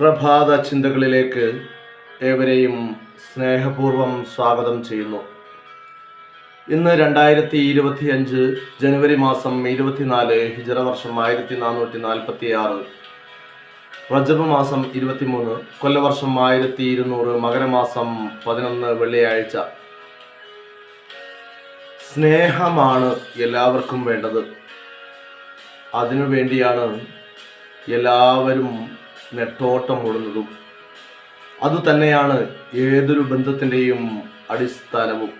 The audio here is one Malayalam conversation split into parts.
പ്രഭാത ചിന്തകളിലേക്ക് ഏവരെയും സ്നേഹപൂർവം സ്വാഗതം ചെയ്യുന്നു. ഇന്ന് രണ്ടായിരത്തി ഇരുപത്തി അഞ്ച് ജനുവരി മാസം ഇരുപത്തിനാല് ഹിജറ വർഷം ആയിരത്തി നാനൂറ്റി നാൽപ്പത്തി ആറ് റജബ് മാസം ഇരുപത്തിമൂന്ന് കൊല്ലവർഷം ആയിരത്തി ഇരുന്നൂറ് മകരമാസം പതിനൊന്ന് വെള്ളിയാഴ്ച. സ്നേഹമാണ് എല്ലാവർക്കും വേണ്ടത്. അതിനു വേണ്ടിയാണ് എല്ലാവരും നെട്ടോട്ടം ഓടുന്നതും അതുതന്നെയാണ് ഏതൊരു ബന്ധത്തിന്റെയും അടിസ്ഥാനവും.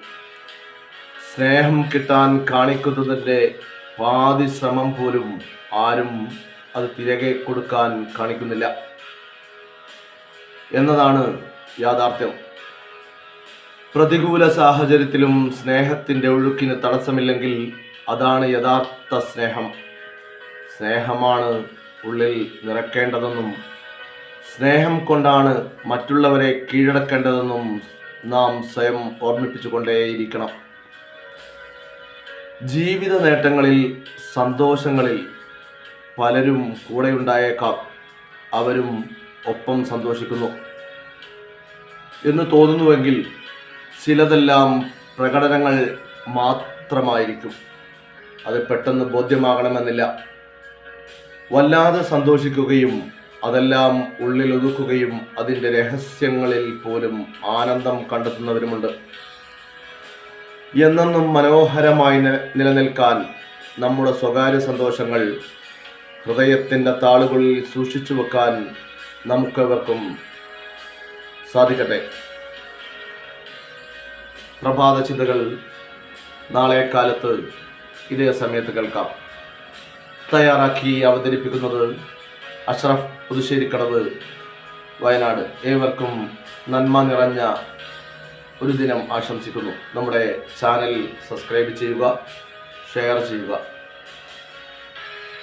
സ്നേഹം കിട്ടാൻ കാണിക്കുന്നതിന്റെ പാതി ശ്രമം പോലും ആരും അത് തിരകെ കൊടുക്കാൻ കാണിക്കുന്നില്ല. എന്നതാണ് യാഥാർത്ഥ്യം. പ്രതികൂല സാഹചര്യത്തിലും സ്നേഹത്തിന്റെ ഒഴുക്കിന് തടസ്സമില്ലെങ്കിൽ അതാണ് യഥാർത്ഥ സ്നേഹം. സ്നേഹമാണ് ഉള്ളിൽ നിറക്കേണ്ടതെന്നും സ്നേഹം കൊണ്ടാണ് മറ്റുള്ളവരെ കീഴടക്കേണ്ടതെന്നും നാം സ്വയം ഓർമ്മിപ്പിച്ചുകൊണ്ടേയിരിക്കണം. ജീവിത നേട്ടങ്ങളിൽ സന്തോഷങ്ങളിൽ പലരും കൂടെയുണ്ടായേക്കാം. അവരും ഒപ്പം സന്തോഷിക്കുന്നു. എന്ന് തോന്നുന്നുവെങ്കിൽ ചിലതെല്ലാം പ്രകടനങ്ങൾ മാത്രമായിരിക്കും. അത് പെട്ടെന്ന് ബോധ്യമാകണമെന്നില്ല. വല്ലാതെ സന്തോഷിക്കുകയും അതെല്ലാം ഉള്ളിൽ ഒതുക്കുകയും അതിന്റെ രഹസ്യങ്ങളിൽ പോലും ആനന്ദം കണ്ടെത്തുന്നവരുമുണ്ട്. എന്നെന്നും മനോഹരമായി നിലനിൽക്കാൻ നമ്മുടെ സ്വകാര്യ സന്തോഷങ്ങൾ ഹൃദയത്തിന്റെ താളുകളിൽ സൂക്ഷിച്ചു വെക്കാൻ നമുക്കെവർക്കും സാധിക്കട്ടെ. പ്രഭാത ചിന്തകൾ നാളെ കാലത്ത് ഇതേ സമയത്ത് കേൾക്കാം. തയ്യാറാക്കി അവതരിപ്പിക്കുന്നത് അഷ്റഫ് പുതുശ്ശേരിക്കടവ് വയനാട്. ഏവർക്കും നന്മ നിറഞ്ഞ ഒരു ദിനം ആശംസിക്കുന്നു. നമ്മുടെ ചാനൽ സബ്സ്ക്രൈബ് ചെയ്യുക ഷെയർ ചെയ്യുക.